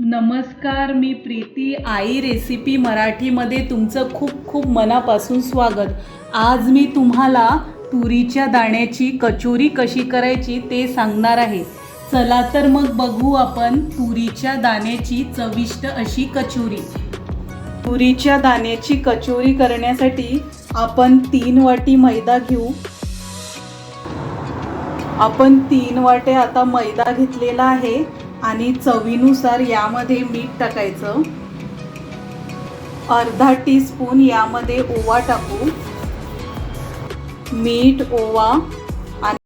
नमस्कार मी प्रीती. आई रेसिपी मराठीमध्ये तुमचं खूप खूप मनापासून स्वागत. आज मी तुम्हाला तुरीच्या दाण्याची कचोरी कशी करायची ते सांगणार आहे. चला तर मग बघू आपण तुरीच्या दाण्याची चविष्ट अशी कचोरी. तुरीच्या दाण्याची कचोरी करण्यासाठी आपण तीन वाटी मैदा घेऊ. आपण तीन वाटे आता मैदा घेतलेला आहे. आणि चवीनुसार यामध्ये मीठ टाकायचं. अर्धा टी स्पून यामध्ये ओवा टाकू. मीठ ओवा आणि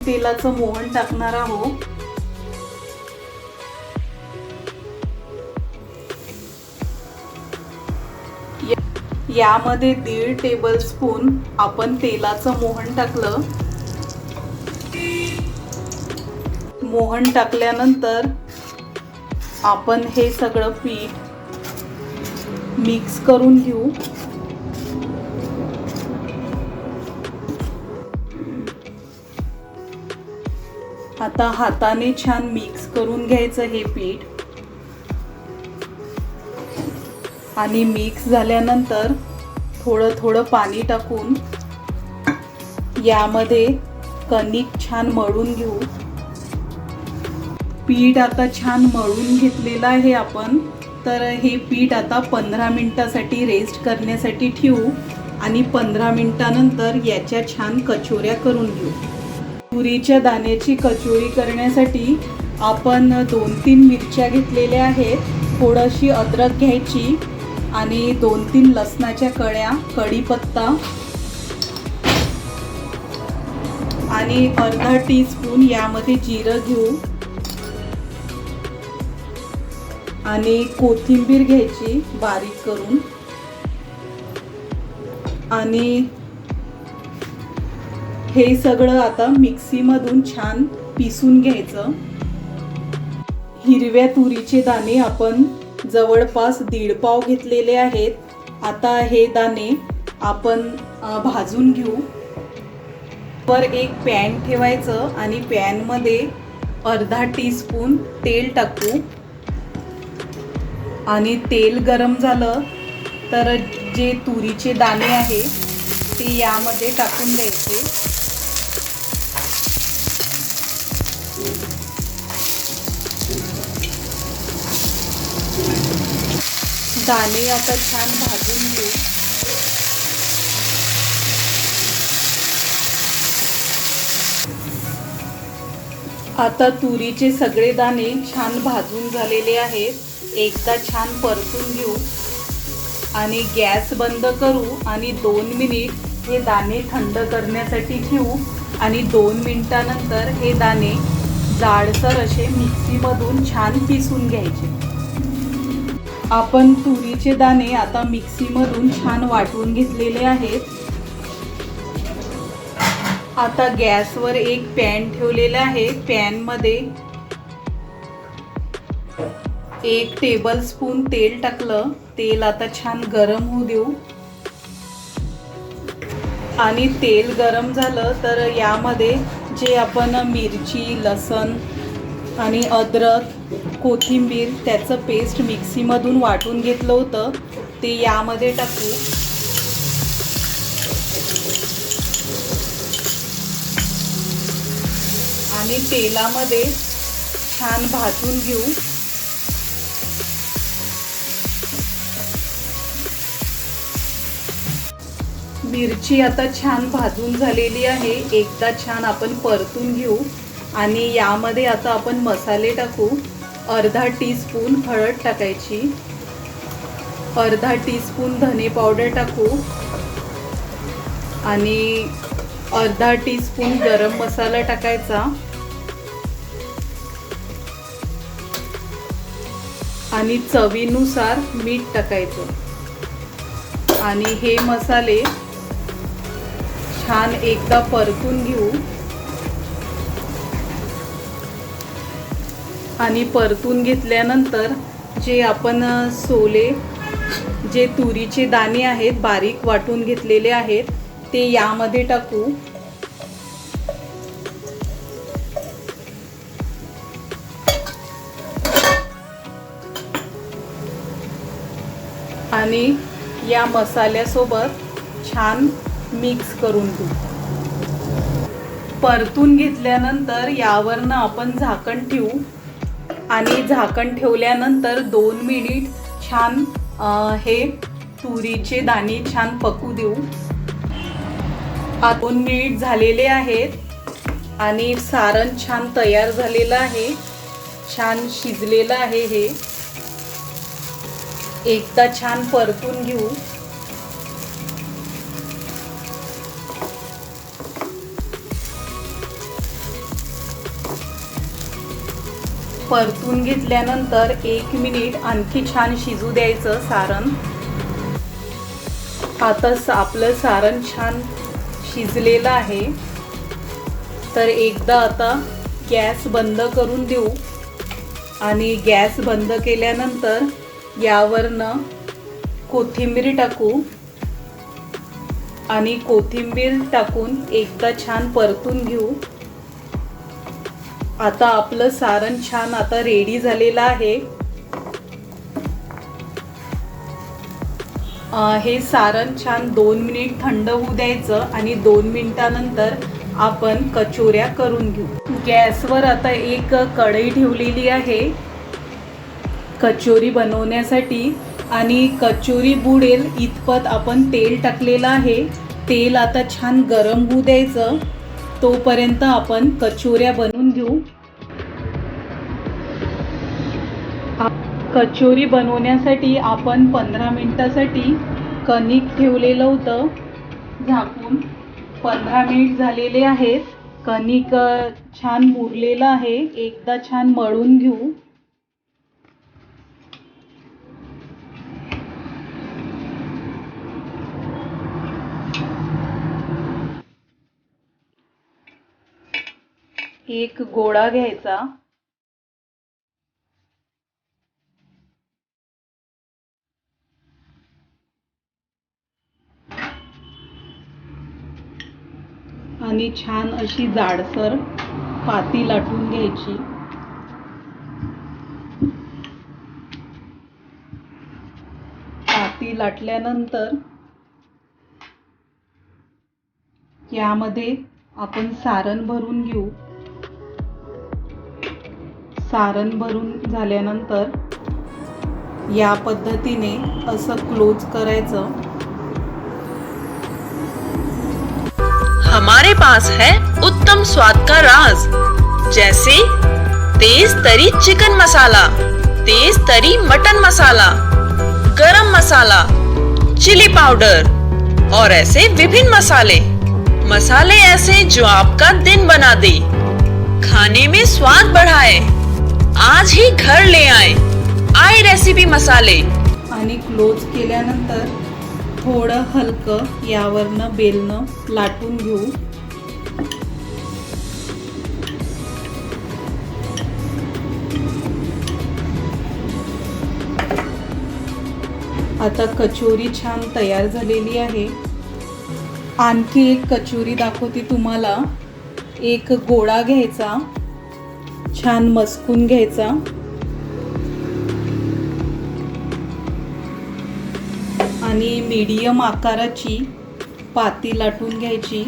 तेलाचं मोहन टाकणार आहोत. यामध्ये दीड टेबल स्पून आपण तेलाचं मोहन टाकलं. मोहन टाकल्यानंतर आपण हे सगळं पीठ मिक्स करून घेऊ. आता हाताने छान मिक्स करून घ्यायचं हे पीठ. आणि मिक्स झाल्यानंतर थोडं थोडं पाणी टाकून यामध्ये कणिक छान मळून घेऊ. पीठ आता छान मळून घेतलेलं आहे आपण. तर हे पीठ आता पंधरा मिनटासाठी रेस्ट करण्यासाठी ठेवू आणि पंधरा मिनटानंतर याच्या छान कचोऱ्या करून घेऊ. तुरीच्या दाण्याची कचोरी करण्यासाठी आपण दोन तीन मिरच्या घेतलेल्या आहेत. थोडीशी अद्रक घ्यायची. आणि दोन तीन लसणाच्या कळ्या कढीपत्ता. आणि अर्धा टीस्पून यामध्ये जिरं घेऊ. आणि कोथिंबीर घ्यायची बारीक करून. आणि हे सगळं आता मिक्सीमधून छान पिसून घ्यायचं. हिरव्या तुरीचे दाणे आपण जवळपास दीड पाव घेतलेले आहेत. आता हे दाणे आपण भाजून घेऊ. वर एक पॅन ठेवायचं आणि पॅनमध्ये अर्धा टीस्पून तेल टाकू. आणि तेल गरम झालं तर जे तुरीचे दाणे आहे ते यामध्ये टाकून द्यायचे. दाणे आता छान भाजून घेऊ. आता तुरीचे सगळे दाणे छान भाजून झालेले आहेत. एकदा छान परतून घेऊ. आणि गॅस बंद करू आणि दोन मिनिट हे दाणे थंड करण्यासाठी ठेवू. आणि दोन मिनिटानंतर हे दाणे जाडसर असे मिक्सीमधून छान पिसून घ्यायचे. आपण तुरीचे दाणे आता मिक्सीमधून छान वाटून घेतलेले आहेत. आता गॅसवर एक पॅन ठेवलेला आहे. पॅनमध्ये एक टेबल स्पून तेल टाकलं. तेल आता छान गरम होऊ देऊ. आणि तेल गरम झालं तर यामध्ये जे आपण मिरची लसण आणि अद्रक कोथिंबीर त्याचं पेस्ट मिक्सीमधून वाटून घेतलं होतं. ते यामध्ये टाकू. आणि तेलामध्ये छान भाजून घेऊ. मिरची आता छान भाजून झालेली आहे. एकदा छान आपण परतून घेऊ. आणि यामध्ये आता आपण मसाले टाकू. अर्धा टीस्पून हळद टाकायची. अर्धा टीस्पून धने पावडर टाकू. आणि अर्धा टीस्पून गरम मसाला टाकायचा. आणि चवीनुसार मीठ टाकायचं. आणि हे मसाले छान एकदा परतून घेऊ. आणि परतून घेतल्यानंतर जे आपण सोले जे तुरीचे दाणे आहेत बारीक वाटून घेतलेले आहेत ते यामध्ये टाकू. आणि या मसाल्यासोबत छान मिक्स करून घेऊ. परतून घेतल्यानंतर यावरनं आपण झाकण ठेवू. आणि झाकण ठेवल्यानंतर दोन मिनिट छान हे तुरीचे दाणे छान पकू देऊ. दोन मिनिट झालेले आहेत आणि सारण छान तयार झालेलं आहे. छान शिजलेलं आहे हे. एकदा छान परतून घेऊ. परतून घेतल्यानंतर एक मिनिट आणखी छान शिजू द्यायचं सारण. आता स- आपलं सारण छान शिजलेलं आहे. तर एकदा आता गॅस बंद करून देऊ. आणि गॅस बंद केल्यानंतर यावरनं कोथिंबीर टाकू. आणि कोथिंबीर टाकून एकदा छान परतून घेऊ. आता आपलं सारण छान आता रेडी झालेलं आहे. हे सारण छान दोन मिनिट थंड होऊ द्यायचं आणि दोन मिनिटानंतर आपण कचोऱ्या करून घेऊ. गॅसवर आता एक कढई ठेवलेली आहे. कचोरी बनवण्यासाठी आणि कचोरी बुडेल इतपत आपण तेल टाकलेलं आहे. तेल आता छान गरम होऊ द्यायचं. तोपर्यंत आपण कचोऱ्या बन घेऊ? कचोरी बनवण्यासाठी आपण पंधरा मिनिटासाठी कणिक ठेवलेलं होतं. झाकून पंधरा मिनिट झालेले आहेत. कणिक छान मुरलेलं आहे. एकदा छान मळून घेऊ. एक गोळा घ्यायचा. आणि छान अशी जाडसर पाती लाटून घ्यायची. पाती लाटल्यानंतर यामध्ये आपण सारण भरून घेऊ. सारण भरून झाल्यानंतर या पद्धतीने असं क्लोज करायचं. हमारे पास है उत्तम स्वाद का राज जैसे तेज तरी चिकन मसाला तेज तरी मटन मसाला गरम मसाला चिली पाउडर और ऐसे विभिन्न मसाले। मसाले ऐसे जो आपका दिन बना दे। खाने में स्वाद बढ़ाए। आज ही घर ले आए। आई रेसिपी मसाले। आणि क्लोज केल्यानंतर थोडं हलकं यावरनं बेलनं लाटून घेऊ. आता कचोरी छान तयार झालेली आहे. आणखी एक कचोरी दाखवते तुम्हाला. एक गोळा घ्यायचा. छान मस्कून घ्यायचा. आणि मीडियम आकाराची पाती लाटून घ्यायची.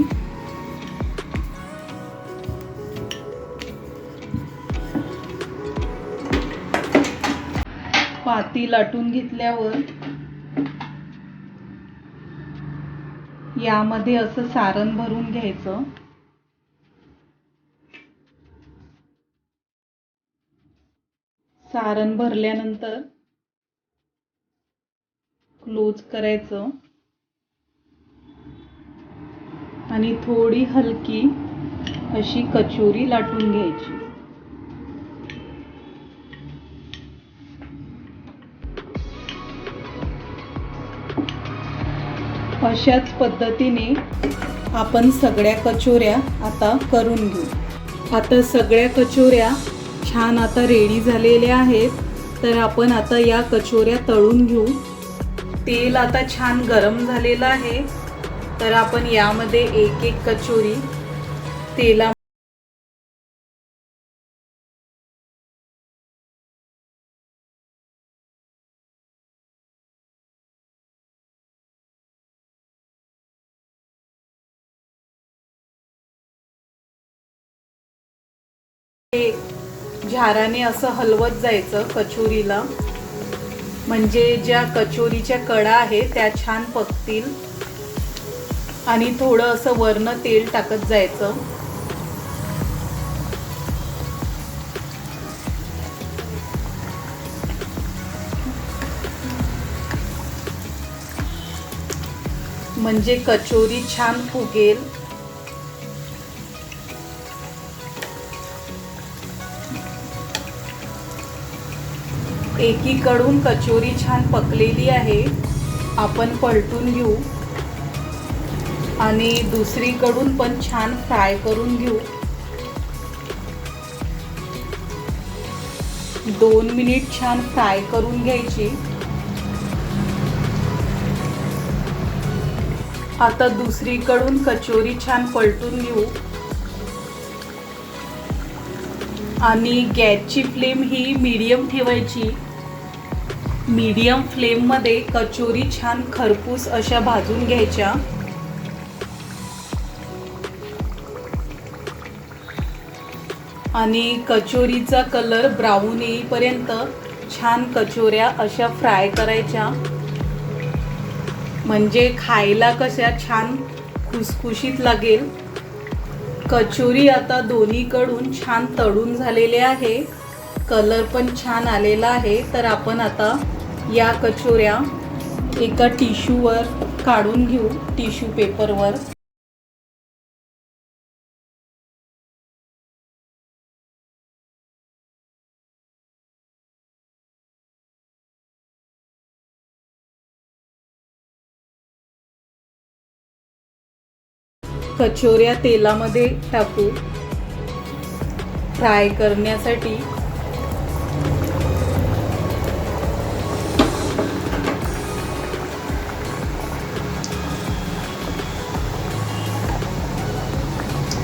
पाती लाटून घेतल्यावर यामध्ये असं सारण भरून घ्यायचं. सारण भरल्यानंतर क्लोज करायचं. आणि थोडी हलकी अशी कचोरी लाटून घ्यायची. अशाच पद्धतीने आपण सगळ्या कचोऱ्या आता करून घेऊ. आता सगळ्या कचोऱ्या छान आता रेडी झालेल्या आहेत. तर आपण आता या कचोऱ्या तळून घेऊ. तेल आता छान गरम झालेलं आहे. तर आपण यामध्ये एक एक कचोरी तेला हे झाराने असं हलवत जायचं कचोरीला. म्हणजे ज्या कचोरीच्या कडा आहे त्या छान पकतील. आणि थोडं असं वरनं तेल टाकत जायचं. म्हणजे कचोरी छान फुगेल. एकीकडून कचोरी छान पकलेली आहे. आपण पलटून घेऊ. आणि दुसरीकडून पण छान फ्राय करून घेऊ. दोन मिनिट छान फ्राय करून घ्यायची. आता दुसरीकडून कचोरी छान पलटून घेऊ. आणि गॅसची फ्लेम ही मीडियम ठेवायची. मीडियम फ्लेममध्ये कचोरी छान खरपूस अशा भाजून घ्यायच्या. आणि कचोरीचा कलर ब्राऊन येईपर्यंत छान कचोऱ्या अशा फ्राय करायच्या. म्हणजे खायला कशा छान खुसखुशीत लागेल. कचोरी आता दोन्हीकडून छान तळून झालेले आहे. कलर पण छान आलेला आहे. तर आपण आता या कचोऱ्या एका टिश्यूवर काढून घेऊ टिश्यू पेपरवर. कचोऱ्या तेलामध्ये टाकू. फ्राय करण्यासाठी.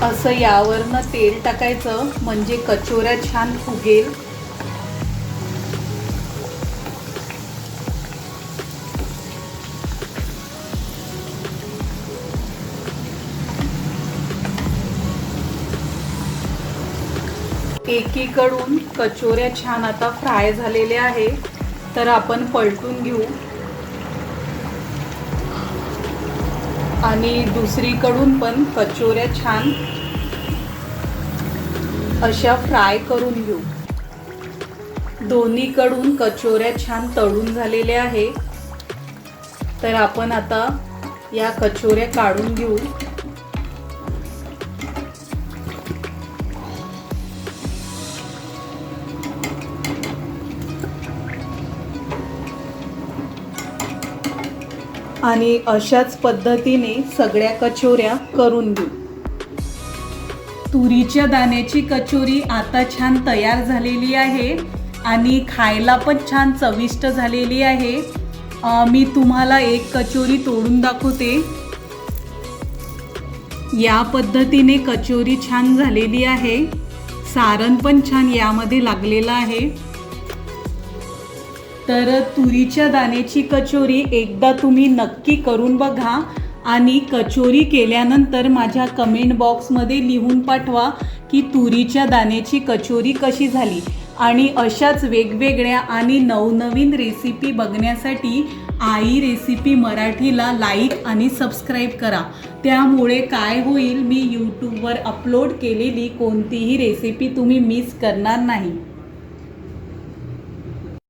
असं यावरनं तेल टाकायचं म्हणजे कचोऱ्या छान फुगेल. एकीकडून कचोऱ्या छान आता फ्राय झालेल्या आहे तर आपण पलटून घेऊ. आणि दुसरीकडून पण कचोऱ्या छान अशा फ्राय करून घेऊ. दोन्हीकडून कचोऱ्या छान तळून झालेल्या आहे तर आपण आता या कचोऱ्या काढून घेऊ. आणि अशाच पद्धतीने सगळ्या कचोऱ्या करून घेऊ. तुरीच्या दाण्याची कचोरी आता छान तयार झालेली आहे आणि खायला पण छान चविष्ट झालेली आहे. मी तुम्हाला एक कचोरी तोडून दाखवते. या पद्धतीने कचोरी छान झालेली आहे. सारण पण छान यामध्ये लागलेलं आहे. तर तुरीच्या दाण्याची कचोरी एकदा तुम्ही नक्की करून बघा आणि कचोरी केल्यानंतर माझ्या कमेंट बॉक्समध्ये लिहून पाठवा की तुरीच्या दाण्याची कचोरी कशी झाली. आणि अशाच वेगवेगळ्या आणि नवनवीन रेसिपी बघण्यासाठी आई रेसिपी मराठीला लाईक आणि सबस्क्राईब करा. त्यामुळे काय होईल मी यूट्यूबवर अपलोड केलेली कोणतीही रेसिपी तुम्ही मिस करणार नाही.